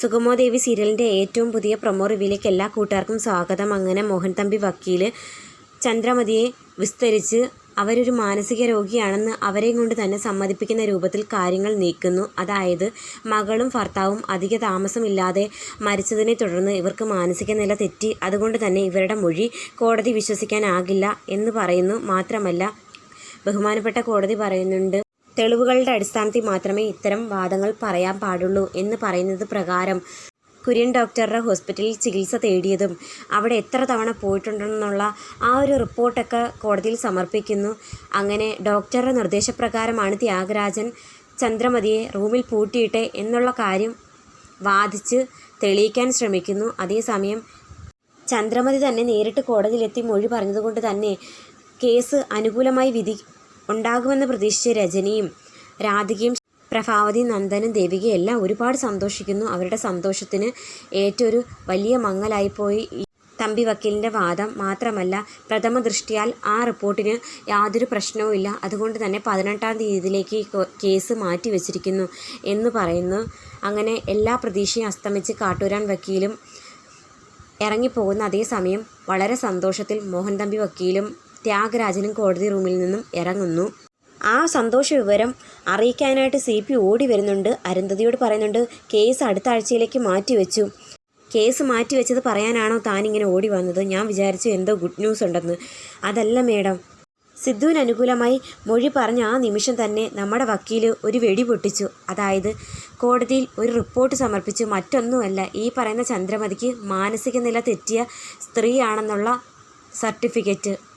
സുഗമോദേവി സീരിയലിന്റെ ഏറ്റവും പുതിയ പ്രൊമോ റിവ്യൂലേക്ക് എല്ലാ കൂട്ടുകാർക്കും സ്വാഗതം. അങ്ങനെ മോഹൻ തമ്പി വക്കീൽ ചന്ദ്രമതിയെ വിസ്തരിച്ച് അവരൊരു മാനസിക രോഗിയാണെന്ന് അവരെയും കൊണ്ട് തന്നെ സമ്മതിപ്പിക്കുന്ന രൂപത്തിൽ കാര്യങ്ങൾ നീക്കുന്നു. അതായത് മകളും ഭർത്താവും അധിക താമസമില്ലാതെ മരിച്ചതിനെ തുടർന്ന് ഇവർക്ക് മാനസിക നില തെറ്റി. അതുകൊണ്ട് തന്നെ ഇവരുടെ മൊഴി കോടതി വിശ്വസിക്കാനാകില്ല എന്ന് പറയുന്നു. മാത്രമല്ല ബഹുമാനപ്പെട്ട കോടതി പറയുന്നുണ്ട് തെളിവുകളുടെ അടിസ്ഥാനത്തിൽ മാത്രമേ ഇത്തരം വാദങ്ങൾ പറയാൻ പാടുള്ളൂ എന്ന് പറയുന്നത് പ്രകാരം കുര്യൻ ഡോക്ടറുടെ ഹോസ്പിറ്റലിൽ ചികിത്സ തേടിയതും അവിടെ എത്ര തവണ പോയിട്ടുണ്ടെന്നുള്ള ആ ഒരു റിപ്പോർട്ടൊക്കെ കോടതിയിൽ സമർപ്പിക്കുന്നു. അങ്ങനെ ഡോക്ടറുടെ നിർദ്ദേശപ്രകാരമാണ് ത്യാഗരാജൻ ചന്ദ്രമതിയെ റൂമിൽ പൂട്ടിയിട്ടെ എന്നുള്ള കാര്യം വാദിച്ച് തെളിയിക്കാൻ ശ്രമിക്കുന്നു. അതേസമയം ചന്ദ്രമതി തന്നെ നേരിട്ട് കോടതിയിലെത്തി മൊഴി പറഞ്ഞതുകൊണ്ട് തന്നെ കേസ് അനുകൂലമായി വിധി ഉണ്ടാകുമെന്ന് പ്രതീക്ഷിച്ച രജനിയും രാധികയും പ്രഭാവതി നന്ദനും ദേവികയും എല്ലാം ഒരുപാട് സന്തോഷിക്കുന്നു. അവരുടെ സന്തോഷത്തിന് ഏറ്റൊരു വലിയ മങ്ങലായിപ്പോയി. തമ്പി വക്കീലിന്റെ വാദം മാത്രമല്ല പ്രഥമ ദൃഷ്ടിയാൽ ആ റിപ്പോർട്ടിന് യാതൊരു പ്രശ്നവുമില്ല അതുകൊണ്ട് തന്നെ പതിനെട്ടാം തീയതിയിലേക്ക് കേസ് മാറ്റി വച്ചിരിക്കുന്നു എന്ന് പറയുന്നു. അങ്ങനെ എല്ലാ പ്രതീക്ഷയും അസ്തമിച്ച് കാട്ടൂരാൻ വക്കീലും ഇറങ്ങിപ്പോകുന്ന അതേസമയം വളരെ സന്തോഷത്തിൽ മോഹൻ തമ്പി വക്കീലും ത്യാഗരാജനും കോടതി റൂമിൽ നിന്നും ഇറങ്ങുന്നു. ആ സന്തോഷ വിവരം അറിയിക്കാനായിട്ട് സി പി ഓടി വരുന്നുണ്ട്. അരുന്ധതിയോട് പറയുന്നുണ്ട് കേസ് അടുത്ത ആഴ്ചയിലേക്ക് മാറ്റിവെച്ചു. കേസ് മാറ്റിവെച്ചത് പറയാനാണോ താനിങ്ങനെ ഓടി വന്നത്? ഞാൻ വിചാരിച്ചു എന്തോ ഗുഡ് ന്യൂസ് ഉണ്ടെന്ന്. അതല്ല മേഡം. സിദ്ധുവിന് അനുകൂലമായി മൊഴി പറഞ്ഞ ആ നിമിഷം തന്നെ നമ്മുടെ വക്കീൽ ഒരു വെടി പൊട്ടിച്ചു. അതായത് കോടതിയിൽ ഒരു റിപ്പോർട്ട് സമർപ്പിച്ചു. മറ്റൊന്നുമല്ല ഈ പറയുന്ന ചന്ദ്രമതിക്ക് മാനസിക നില തെറ്റിയ സ്ത്രീയാണെന്നുള്ള സർട്ടിഫിക്കറ്റ്.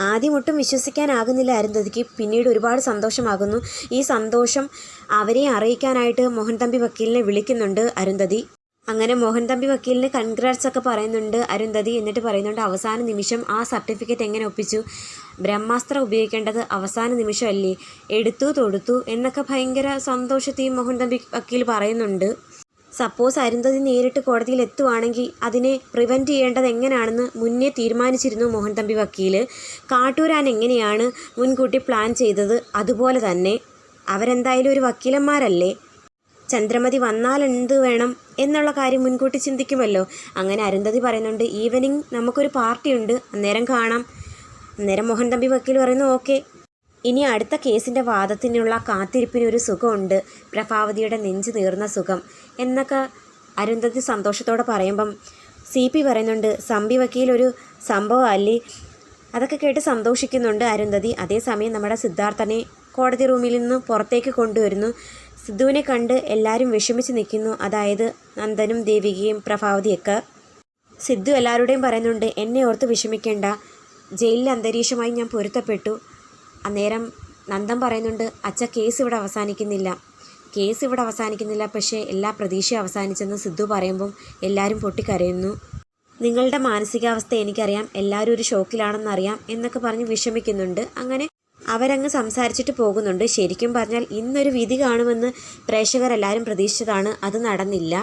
ആദ്യം ഒട്ടും വിശ്വസിക്കാനാകുന്നില്ല അരുന്ധതിക്ക് പിന്നീട് ഒരുപാട് സന്തോഷമാകുന്നു. ഈ സന്തോഷം അവരെ അറിയിക്കാനായിട്ട് മോഹൻ തമ്പി വക്കീലിനെ വിളിക്കുന്നുണ്ട് അരുന്ധതി. അങ്ങനെ മോഹൻ തമ്പി വക്കീലിന് കൺഗ്രാറ്റ്സ് ഒക്കെ പറയുന്നുണ്ട് അരുന്ധതി. എന്നിട്ട് പറയുന്നുണ്ട് അവസാന നിമിഷം ആ സർട്ടിഫിക്കറ്റ് എങ്ങനെ ഒപ്പിച്ചു? ബ്രഹ്മാസ്ത്രം ഉപയോഗിക്കേണ്ടത് അവസാന നിമിഷമല്ലേ? എടുത്തു തൊടുത്തു എന്നൊക്കെ ഭയങ്കര സന്തോഷത്തെയും മോഹൻ തമ്പി വക്കീൽ പറയുന്നുണ്ട്. സപ്പോസ് അരുന്ധതി നേരിട്ട് കോടതിയിൽ എത്തുവാണെങ്കിൽ അതിനെ പ്രിവെന്റ് ചെയ്യേണ്ടത് എങ്ങനെയാണെന്ന് മുന്നേ തീരുമാനിച്ചിരുന്നു മോഹൻ തമ്പി വക്കീൽ കാട്ടൂരാൻ എങ്ങനെയാണ് മുൻകൂട്ടി പ്ലാൻ ചെയ്തത്? അതുപോലെ തന്നെ അവരെന്തായാലും ഒരു വക്കീലന്മാരല്ലേ? ചന്ദ്രമതി വന്നാൽ എന്ത് വേണം എന്നുള്ള കാര്യം മുൻകൂട്ടി ചിന്തിക്കുമല്ലോ. അങ്ങനെ അരുന്ധതി പറയുന്നുണ്ട് ഈവനിങ് നമുക്കൊരു പാർട്ടിയുണ്ട് അന്നേരം കാണാം. അന്നേരം മോഹൻ തമ്പി വക്കീൽ പറയുന്നു ഓക്കെ ഇനി അടുത്ത കേസിന്റെ വാദത്തിനുള്ള കാത്തിരിപ്പിനൊരു സുഖമുണ്ട്. പ്രഭാവതിയുടെ നെഞ്ചു നീർന്ന സുഖം. എന്നൊക്കെ അരുന്ധതി സന്തോഷത്തോടെ പറയുമ്പം സി പി പറയുന്നുണ്ട് സംബി വക്കീലൊരു സംഭവം അല്ലേ? അതൊക്കെ കേട്ട് സന്തോഷിക്കുന്നുണ്ട് അരുന്ധതി. അതേസമയം നമ്മുടെ സിദ്ധാർത്ഥനെ കോടതി റൂമിൽ നിന്ന് പുറത്തേക്ക് കൊണ്ടുവരുന്നു. സിദ്ധുവിനെ കണ്ട് എല്ലാവരും വിഷമിച്ച് നിൽക്കുന്നു. അതായത് നന്ദനും ദേവികയും പ്രഭാവതിയൊക്കെ. സിദ്ധു എല്ലാവരുടെയും പറയുന്നുണ്ട് എന്നെ ഓർത്ത് വിഷമിക്കേണ്ട. ജയിലിലെ അന്തരീക്ഷമായി ഞാൻ പൊരുത്തപ്പെട്ടു. അന്നേരം നന്ദം പറയുന്നുണ്ട് അച്ഛ കേസ് ഇവിടെ അവസാനിക്കുന്നില്ല. കേസ് ഇവിടെ അവസാനിക്കുന്നില്ല. പക്ഷേ എല്ലാ പ്രതീക്ഷയും അവസാനിച്ചെന്ന് സിദ്ധു പറയുമ്പം എല്ലാവരും പൊട്ടിക്കരയുന്നു. നിങ്ങളുടെ മാനസികാവസ്ഥ എനിക്കറിയാം. എല്ലാവരും ഒരു ഷോക്കിലാണെന്നറിയാം എന്നൊക്കെ പറഞ്ഞ് വിഷമിക്കുന്നുണ്ട്. അങ്ങനെ അവരങ്ങ് സംസാരിച്ചിട്ട് പോകുന്നുണ്ട്. ശരിക്കും പറഞ്ഞാൽ ഇന്നൊരു വിധി കാണുമെന്ന് പ്രേക്ഷകരെല്ലാവരും പ്രതീക്ഷിച്ചതാണ്. അത് നടന്നില്ല.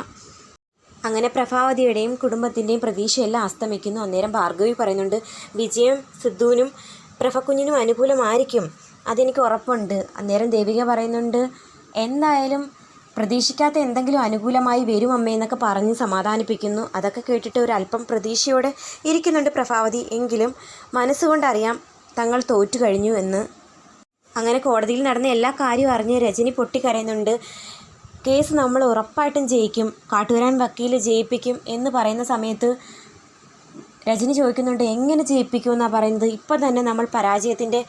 അങ്ങനെ പ്രഭാവതിയുടെയും കുടുംബത്തിന്റെയും പ്രതീക്ഷയെല്ലാം അസ്തമിക്കുന്നു. അന്നേരം ഭാർഗവി പറയുന്നുണ്ട് വിജയം സിദ്ധുവിനും പ്രഭക്കുഞ്ഞിനും അനുകൂലമായിരിക്കും. അതെനിക്ക് ഉറപ്പുണ്ട്. അന്നേരം ദേവിക പറയുന്നുണ്ട് എന്തായാലും പ്രതീക്ഷിക്കാത്ത എന്തെങ്കിലും അനുകൂലമായി വരും അമ്മയെന്നൊക്കെ പറഞ്ഞ് സമാധാനിപ്പിക്കുന്നു. അതൊക്കെ കേട്ടിട്ട് ഒരു അല്പം പ്രതീക്ഷയോടെ ഇരിക്കുന്നുണ്ട് പ്രഭാവതി. എങ്കിലും മനസ്സുകൊണ്ടറിയാം തങ്ങൾ തോറ്റു കഴിഞ്ഞു എന്ന്. അങ്ങനെ കോടതിയിൽ നടന്ന എല്ലാ കാര്യവും അറിഞ്ഞ് രജനി പൊട്ടിക്കരയുന്നുണ്ട്. കേസ് നമ്മൾ ഉറപ്പായിട്ടും ജയിക്കും. കാട്ടുവരാൻ വക്കീൽ ജയിപ്പിക്കും എന്ന് പറയുന്ന സമയത്ത് രജനി ചോദിക്കുന്നുണ്ട് എങ്ങനെ ജയിപ്പിക്കുമെന്നാണ് പറയുന്നത്? ഇപ്പം തന്നെ നമ്മൾ പരാജയത്തിന്റെ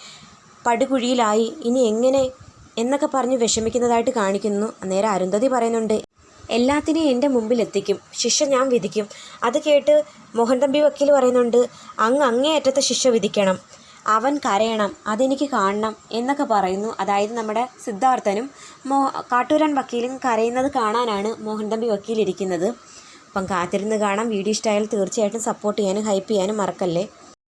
പടുകുഴിയിലായി. ഇനി എങ്ങനെ? എന്നൊക്കെ പറഞ്ഞ് വിഷമിക്കുന്നതായിട്ട് കാണിക്കുന്നു. അന്നേരം അരുന്ധതി പറയുന്നുണ്ട് എല്ലാത്തിനെയും എന്റെ മുമ്പിൽ എത്തിക്കും ശിക്ഷ ഞാൻ വിധിക്കും. അത് കേട്ട് മോഹൻ തമ്പി വക്കീൽ പറയുന്നുണ്ട് അങ്ങ് അങ്ങേയറ്റത്തെ ശിക്ഷ വിധിക്കണം. അവൻ കരയണം. അതെനിക്ക് കാണണം. എന്നൊക്കെ പറയുന്നു. അതായത് നമ്മുടെ സിദ്ധാർത്ഥനും മോ കാട്ടൂരാൻ വക്കീലും കരയുന്നത് കാണാനാണ് മോഹൻ തമ്പി വക്കീൽ ഇരിക്കുന്നത്. അപ്പം കാത്തിരുന്ന് കാണാം. വീഡിയോ ഇഷ്ടമായാൽ തീർച്ചയായിട്ടും സപ്പോർട്ട് ചെയ്യാനും ഹൈപ്പ് ചെയ്യാനും മറക്കല്ലേ?